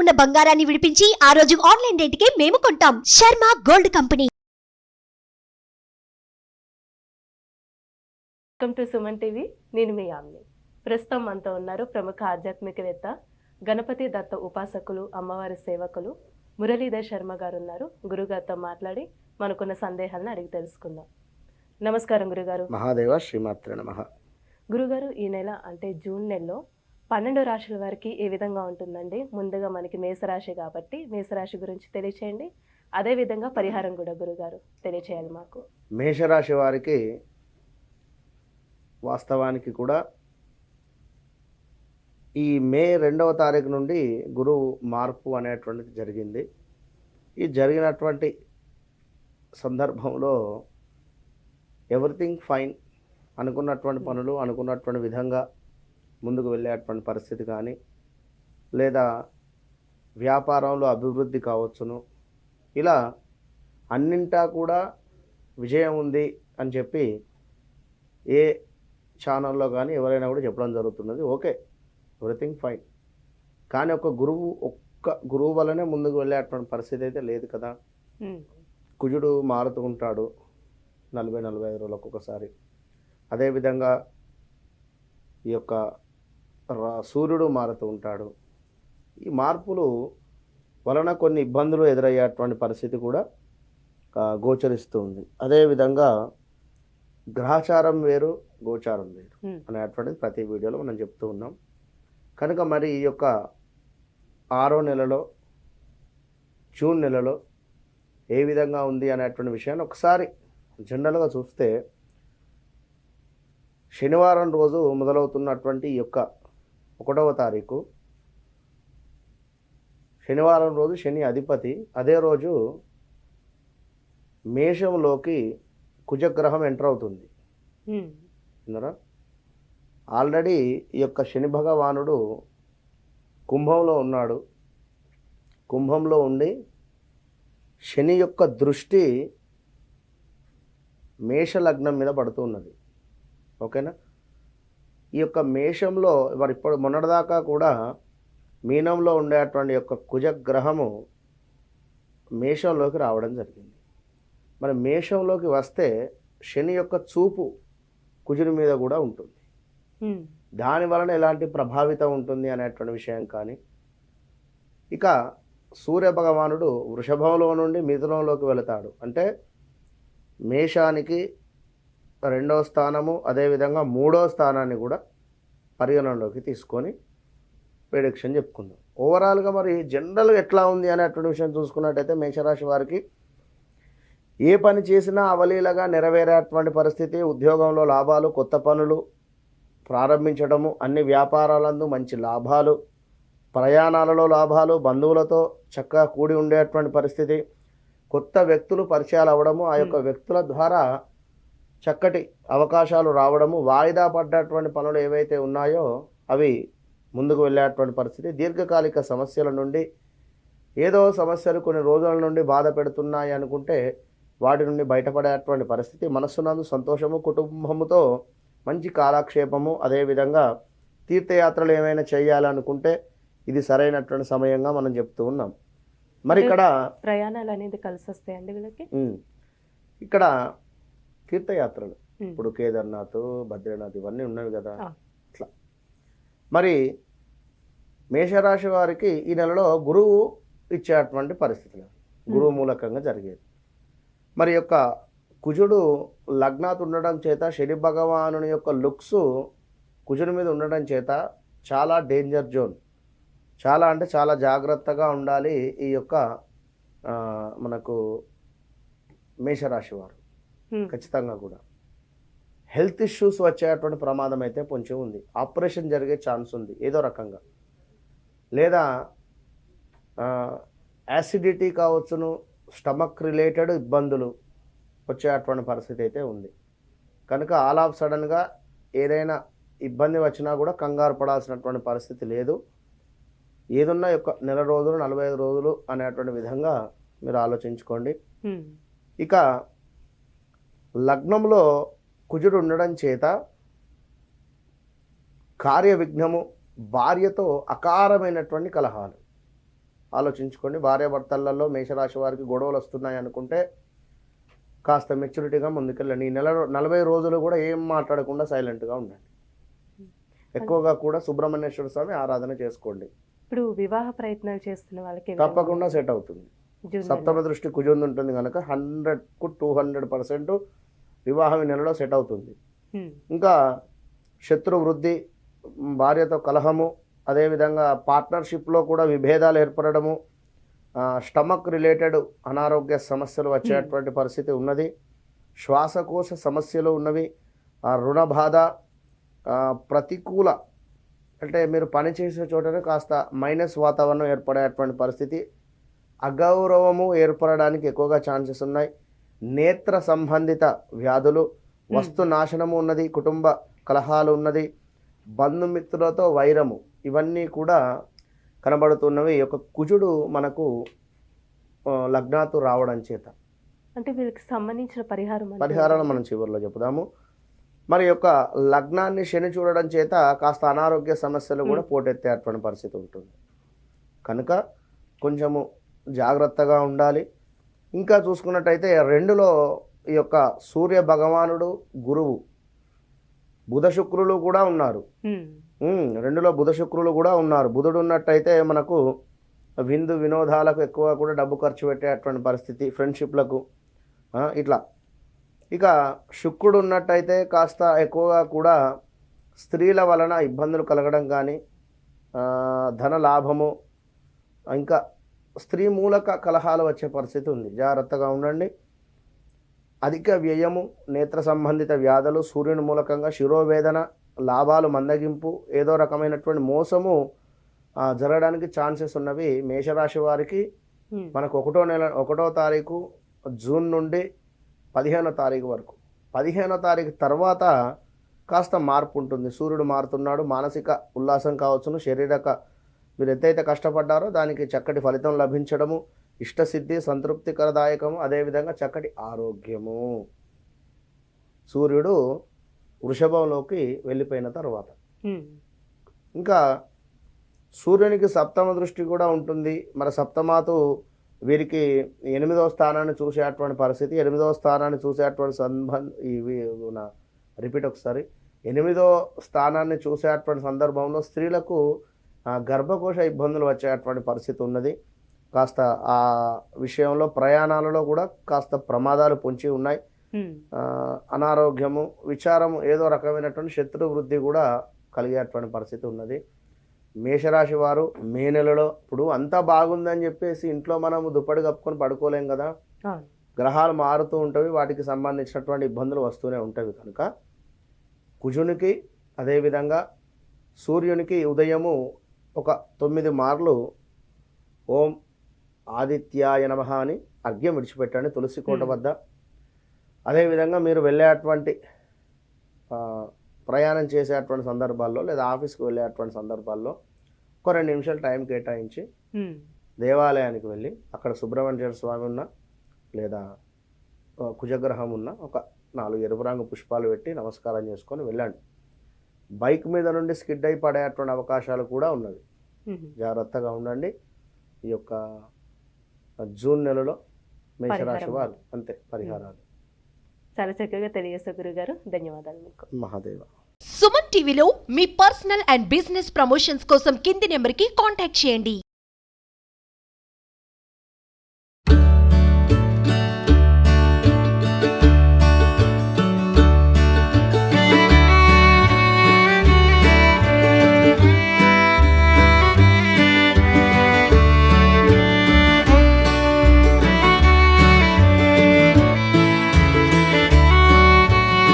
ఉన్న బంగారాన్ని విడిపించి ఆ రోజు ఆన్లైన్ రేటుకే మేము కొంటాం. Sharma gold company. Welcome to Suman TV. నేను మీ ఆమ్ని ప్రస్తుతం మనతో ఉన్నారు ప్రముఖ ఆధ్యాత్మికవేత్త గణపతి దత్త ఉపాసకులు అమ్మవారి సేవకులు మురళీధర్ శర్మ గారు ఉన్నారు గురుగారితో మాట్లాడి మనకున్న సందేహాలను అడిగి తెలుసుకుందాం. నమస్కారం గురుగారు. మహాదేవ శ్రీమాత్ర నమ. గురుగారు ఈ నెల అంటే జూన్ నెలలో పన్నెండు రాశుల వారికి ఏ విధంగా ఉంటుందండి? ముందుగా మనకి మేషరాశి కాబట్టి మేషరాశి గురించి తెలియచేయండి. అదే విధంగా పరిహారం కూడా గురుగారు తెలియచేయాలి మాకు. మేషరాశి వారికి వాస్తవానికి కూడా ఈ మే రెండవ తారీఖు నుండి గురువు మార్పు అనేటువంటిది జరిగింది. ఈ జరిగినటువంటి సందర్భంలో ఎవ్రీథింగ్ ఫైన్ అనుకున్నటువంటి పనులు అనుకున్నటువంటి విధంగా ముందుకు వెళ్ళేటువంటి పరిస్థితి కానీ లేదా వ్యాపారంలో అభివృద్ధి కావచ్చును. ఇలా అన్నింటా కూడా విజయం ఉంది అని చెప్పి ఏ ఛానల్లో కానీ ఎవరైనా కూడా చెప్పడం జరుగుతున్నది. Okay everything fine. కానీ ఒక గురువు ఒక్క గురువు వల్లనే ముందుకు వెళ్ళేటువంటి పరిస్థితి అయితే లేదు కదా. కుజుడు మారుతూ ఉంటాడు నలభై నలభై ఐదు రోజులకు ఒకసారి. అదేవిధంగా ఈ యొక్క సూర్యుడు మారుతూ ఉంటాడు. ఈ మార్పులు వలన కొన్ని ఇబ్బందులు ఎదురయ్యేటువంటి పరిస్థితి కూడా ఆ, గోచరిస్తూ ఉంది. అదేవిధంగా గ్రహచారం వేరు గోచారం వేరు. అనేటువంటిది ప్రతి వీడియోలో మనం చెప్తూ ఉన్నాం. కనుక మరి ఈ యొక్క ఆరో నెలలో జూన్ నెలలో ఏ విధంగా ఉంది అనేటువంటి విషయాన్ని ఒకసారి జనరల్గా చూస్తే శనివారం రోజు మొదలవుతున్నటువంటి ఈ యొక్క ఒకటవ తారీఖు. శనివారం రోజు శని అధిపతి. అదే రోజు మేషంలోకి కుజగ్రహం ఎంటర్ అవుతుంది. విన్నారా? ఆల్రెడీ ఈ యొక్క శని భగవానుడు కుంభంలో ఉన్నాడు. కుంభంలో ఉండి శని యొక్క దృష్టి మేష లగ్నం మీద పడుతున్నది ఓకేనా? ఈ యొక్క మేషంలో మరి ఇప్పుడు మొన్నటిదాకా కూడా మీనంలో ఉండేటువంటి యొక్క కుజగ్రహము మేషంలోకి రావడం జరిగింది. మరి మేషంలోకి వస్తే శని యొక్క చూపు కుజుని మీద కూడా ఉంటుంది. దాని వలన ఎలాంటి ప్రభావితం ఉంటుంది అనేటువంటి విషయం కానీ ఇక సూర్య భగవానుడు వృషభంలో నుండి మిథునంలోకి వెళతాడు. అంటే మేషానికి రెండవ స్థానము అదేవిధంగా మూడవ స్థానాన్ని కూడా పరిగణనలోకి తీసుకొని ప్రిడిక్షన్ చెప్పుకుందాం. ఓవరాల్గా మరి జనరల్గా ఎట్లా ఉంది అనేటువంటి విషయం చూసుకున్నట్టయితే మేషరాశి వారికి ఏ పని చేసినా అవలీలగా నెరవేరేటువంటి పరిస్థితి ఉద్యోగంలో లాభాలు కొత్త పనులు ప్రారంభించడము అన్ని వ్యాపారాలందు మంచి లాభాలు ప్రయాణాలలో లాభాలు బంధువులతో చక్కగా కూడి ఉండేటువంటి పరిస్థితి కొత్త వ్యక్తులు పరిచయాలు అవ్వడము ఆ యొక్క వ్యక్తుల ద్వారా చక్కటి అవకాశాలు రావడము వాయిదా పడ్డటువంటి పనులు ఏవైతే ఉన్నాయో అవి ముందుకు వెళ్ళేటువంటి పరిస్థితి. దీర్ఘకాలిక సమస్యల నుండి ఏదో సమస్యలు కొన్ని రోజుల నుండి బాధ పెడుతున్నాయి అనుకుంటే వాటి నుండి బయటపడేటువంటి పరిస్థితి. మనస్సునందు సంతోషము కుటుంబముతో మంచి కాలక్షేపము అదేవిధంగా తీర్థయాత్రలు ఏమైనా చేయాలనుకుంటే ఇది సరైనటువంటి సమయంగా మనం చెప్తూ ఉన్నాం. మరి ఇక్కడ ప్రయాణాలు అనేది కలిసి వస్తాయండి వీళ్ళకి ఇక్కడ తీర్థయాత్రలు. ఇప్పుడు కేదార్నాథ్ బద్రీనాథ్ ఇవన్నీ ఉన్నవి కదా. అట్లా. మరి మేషరాశి వారికి ఈ నెలలో గురువు ఇచ్చేటువంటి పరిస్థితులు. గురువు మూలకంగా జరిగేది. మరి యొక్క కుజుడు లగ్నాత్ ఉండడం చేత శని భగవానుని యొక్క లుక్స్ కుజుడి మీద ఉండడం చేత చాలా డేంజర్ జోన్. చాలా అంటే చాలా జాగ్రత్తగా ఉండాలి ఈ యొక్క మనకు మేషరాశి వారు. ఖచ్చితంగా కూడా. హెల్త్ ఇష్యూస్ వచ్చేటువంటి ప్రమాదం అయితే కొంచెం ఉంది. ఆపరేషన్ జరిగే ఛాన్స్ ఉంది ఏదో రకంగా. లేదా యాసిడిటీ కావచ్చును స్టమక్ రిలేటెడ్ ఇబ్బందులు వచ్చేటువంటి పరిస్థితి అయితే ఉంది. కనుక ఆల్ ఆఫ్ సడన్గా ఏదైనా ఇబ్బంది వచ్చినా కూడా కంగారు పడాల్సినటువంటి పరిస్థితి లేదు. ఏదున్నా యొక్క నెల రోజులు నలభై ఐదు రోజులు అనేటువంటి విధంగా మీరు ఆలోచించుకోండి. ఉమ్, ఇక లగ్నంలో కుజుడు ఉండడం చేత కార్య విఘ్నము భార్యతో అకారమైనటువంటి కలహాలు. ఆలోచించుకోండి భార్యాభర్తలలో మేషరాశి వారికి గొడవలు వస్తున్నాయి అనుకుంటే కాస్త మెచ్యూరిటీగా ముందుకెళ్ళండి. ఈ నెల నలభై రోజులు కూడా ఏం మాట్లాడకుండా సైలెంట్గా ఉండండి. ఎక్కువగా కూడా సుబ్రహ్మణ్యేశ్వర స్వామి ఆరాధన చేసుకోండి. ఇప్పుడు వివాహ ప్రయత్నాలు చేస్తున్న వాళ్ళకి తప్పకుండా సెట్ అవుతుంది. సప్తమ దృష్టి కుజుంది ఉంటుంది కనుక హండ్రెడ్కు టూ హండ్రెడ్ పర్సెంట్ వివాహం ఈ నెలలో సెట్ అవుతుంది. ఇంకా శత్రు వృద్ధి భార్యతో కలహము అదేవిధంగా పార్ట్నర్షిప్లో కూడా విభేదాలు ఏర్పడము స్టమక్ రిలేటెడ్ అనారోగ్య సమస్యలు వచ్చేటువంటి పరిస్థితి ఉన్నది. శ్వాసకోశ సమస్యలు ఉన్నవి. రుణ బాధ ప్రతికూల అంటే మీరు పనిచేసే చోటనే కాస్త మైనస్ వాతావరణం ఏర్పడేటువంటి పరిస్థితి. అగౌరవము ఏర్పడడానికి ఎక్కువగా ఛాన్సెస్ ఉన్నాయి. నేత్ర సంబంధిత వ్యాధులు వస్తు నాశనము ఉన్నది కుటుంబ కలహాలు ఉన్నది బంధుమిత్రులతో వైరము ఇవన్నీ కూడా కనబడుతున్నవి. యొక్క కుజుడు మనకు లగ్నాతు రావడం చేత. అంటే వీళ్ళకి సంబంధించిన పరిహారం పరిహారాలు మనం చివరిలో చెబుదాము. మరి యొక్క లగ్నాన్ని శని చూడడం చేత కాస్త అనారోగ్య సమస్యలు కూడా పోటెత్తేటువంటి పరిస్థితి ఉంటుంది. కనుక కొంచెము జాగ్రత్తగా ఉండాలి. ఇంకా చూసుకున్నట్టయితే రెండులో ఈ యొక్క సూర్య భగవానుడు గురువు. బుధ శుక్రులు కూడా ఉన్నారు. రెండులో బుధ శుక్రులు కూడా ఉన్నారు. బుధుడు ఉన్నట్టయితే మనకు విందు వినోదాలకు ఎక్కువ కూడా డబ్బు ఖర్చు పెట్టేటువంటి పరిస్థితి ఫ్రెండ్షిప్లకు ఇట్లా. ఇక శుక్రుడు ఉన్నట్టయితే కాస్త ఎక్కువగా కూడా స్త్రీల వలన ఇబ్బందులు కలగడం కానీ ధన లాభము ఇంకా స్త్రీ మూలక కలహాలు వచ్చే పరిస్థితి ఉంది. జాగ్రత్తగా ఉండండి. అధిక వ్యయము నేత్ర సంబంధిత వ్యాధులు సూర్యుని మూలకంగా శిరోవేదన లాభాలు మందగింపు ఏదో రకమైనటువంటి మోసము జరగడానికి ఛాన్సెస్ ఉన్నవి మేషరాశి వారికి. మనకు ఒకటో నెల ఒకటో తారీఖు జూన్ నుండి పదిహేనో తారీఖు వరకు. పదిహేనో తారీఖు తర్వాత కాస్త మార్పు ఉంటుంది. సూర్యుడు మారుతున్నాడు. మానసిక ఉల్లాసం కావచ్చును. శారీరక మీరు ఎంతైతే కష్టపడ్డారో దానికి చక్కటి ఫలితం లభించడము ఇష్టసిద్ధి సంతృప్తికరదాయకము అదేవిధంగా చక్కటి ఆరోగ్యము. సూర్యుడు వృషభంలోకి వెళ్ళిపోయిన తర్వాత. ఇంకా సూర్యునికి సప్తమ దృష్టి కూడా ఉంటుంది. మరి సప్తమాతు వీరికి ఎనిమిదవ స్థానాన్ని చూసేటువంటి పరిస్థితి ఎనిమిదవ స్థానాన్ని చూసేటువంటి సంబంధ ఇవి నా రిపీట్ ఒకసారి. ఎనిమిదో స్థానాన్ని చూసేటువంటి సందర్భంలో స్త్రీలకు గర్భకోశ ఇబ్బందులు వచ్చేటువంటి పరిస్థితి ఉన్నది. కాస్త ఆ విషయంలో ప్రయాణాలలో కూడా కాస్త ప్రమాదాలు పొంచి ఉన్నాయి. అనారోగ్యము విచారము ఏదో రకమైనటువంటి శత్రు వృద్ధి కూడా కలిగేటువంటి పరిస్థితి ఉన్నది. మేషరాశి వారు మే నెలలో ఇప్పుడు అంతా బాగుందని చెప్పేసి ఇంట్లో మనము దుప్పటి కప్పుకొని పడుకోలేం కదా. గ్రహాలు మారుతూ ఉంటవి వాటికి సంబంధించినటువంటి ఇబ్బందులు వస్తూనే ఉంటవి కనుక కుజునికి అదేవిధంగా సూర్యునికి ఉదయము ఒక తొమ్మిది మార్లు ఓం ఆదిత్యాయ నమః అని అర్ఘ్యం విడిచిపెట్టండి తులసి కోట. వద్ద. అదేవిధంగా మీరు వెళ్ళేటువంటి ప్రయాణం చేసేటువంటి సందర్భాల్లో లేదా ఆఫీస్కి వెళ్ళేటువంటి సందర్భాల్లో ఒక రెండు నిమిషాలు టైం కేటాయించి దేవాలయానికి వెళ్ళి అక్కడ సుబ్రహ్మణ్య స్వామి ఉన్న లేదా కుజగ్రహం ఉన్న ఒక నాలుగు ఎరుపు రంగు పుష్పాలు పెట్టి నమస్కారం చేసుకొని వెళ్ళండి. బైక్ మీద నుండి స్కిడ్ అయి పడేటువంటి అవకాశాలు కూడా ఉన్నవి. జాగ్రత్తగా ఉండండి. ఈ యొక్క జూన్ నెలలో మేషరాశి. వారు అంతే పరిహారాలు. చాలా చక్కగా తెలియజేస్తారు గురుగారు. ధన్యవాదాలు మీకు. మహాదేవ. సుమన్ టీవీలో మీ పర్సనల్ అండ్ బిజినెస్ ప్రమోషన్స్ కోసం కింది నెంబర్కి కాంటాక్ట్ చేయండి.